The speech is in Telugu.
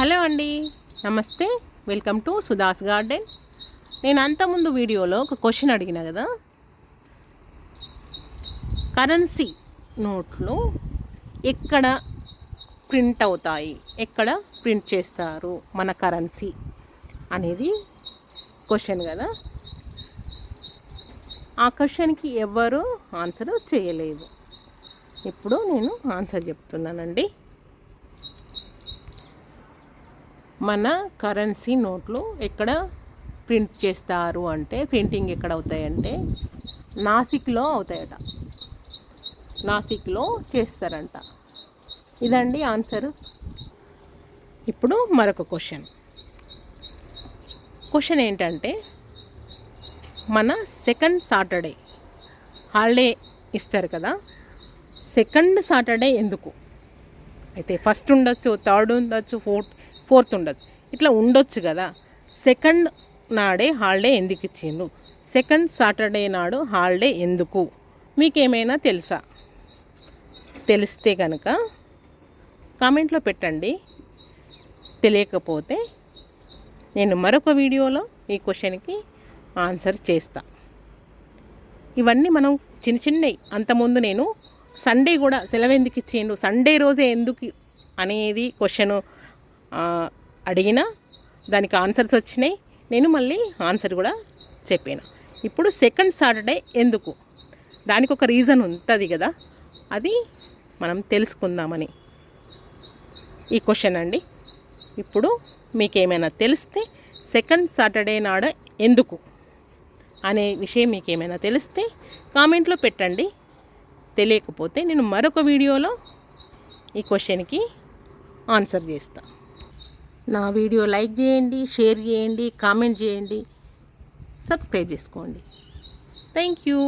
హలో అండి నమస్తే. Welcome to Sudha's garden. నేను అంతకుముందు వీడియోలో ఒక క్వశ్చన్ అడిగిన కదా? కరెన్సీ నోట్లు ఎక్కడ ప్రింట్ అవుతాయి? ఎక్కడ ప్రింట్ చేస్తారు మన కరెన్సీ అనేది క్వశ్చన్ కదా? ఆ క్వశ్చన్కి ఎవరు ఆన్సర్ చేయలేదు. ఇప్పుడు నేను ఆన్సర్ చెప్తున్నానండి. మన కరెన్సీ నోట్లు ఎక్కడ ప్రింట్ చేస్తారు అంటే ప్రింటింగ్ ఎక్కడ అవుతాయంటే నాసిక్లో అవుతాయట. నాసిక్లో చేస్తారంట. ఇదండి ఆన్సర్. ఇప్పుడు మరొక క్వశ్చన్. క్వశ్చన్ ఏంటంటే మన సెకండ్ సాటర్డే హాలిడే ఇస్తారు కదా సెకండ్ సాటర్డే ఎందుకు? అయితే ఫస్ట్ ఉండొచ్చు థర్డ్ ఉండొచ్చు ఫోర్త్ ఫోర్త్ ఉండొచ్చు ఇట్లా ఉండొచ్చు కదా. సెకండ్ నాడే హాలిడే ఎందుకు ఇచ్చిండ్రు? సెకండ్ సాటర్డే నాడు హాలిడే ఎందుకు? మీకేమైనా తెలుసా? తెలిస్తే కనుక కామెంట్లో పెట్టండి. తెలియకపోతే నేను మరొక వీడియోలో ఈ క్వశ్చన్కి ఆన్సర్ చేస్తా. ఇవన్నీ మనం చిన్న చిన్నవి. అంతకుముందు నేను సండే కూడా సెలవు ఎందుకు ఇచ్చేయండు సండే రోజే ఎందుకు అనేది క్వశ్చన్ అడిగిన దానికి ఆన్సర్స్ వచ్చినాయి. నేను మళ్ళీ ఆన్సర్ కూడా చెప్పాను. ఇప్పుడు సెకండ్ సాటర్డే ఎందుకు? దానికి ఒక రీజన్ ఉంటుంది కదా. అది మనం తెలుసుకుందామని. ఈ క్వశ్చన్ అండి. ఇప్పుడు మీకేమైనా తెలిస్తే సెకండ్ సాటర్డే నాడ ఎందుకు? అనే విషయం మీకు ఏమైనా తెలిస్తే కామెంట్లో పెట్టండి. తెలియకపోతే నేను మరొక వీడియోలో ఈ క్వశ్చన్కి ఆన్సర్ చేస్తాను నా వీడియో లైక్ చేయండి షేర్ చేయండి కామెంట్ చేయండి. సబ్స్క్రైబ్ చేసుకోండి. Thank you.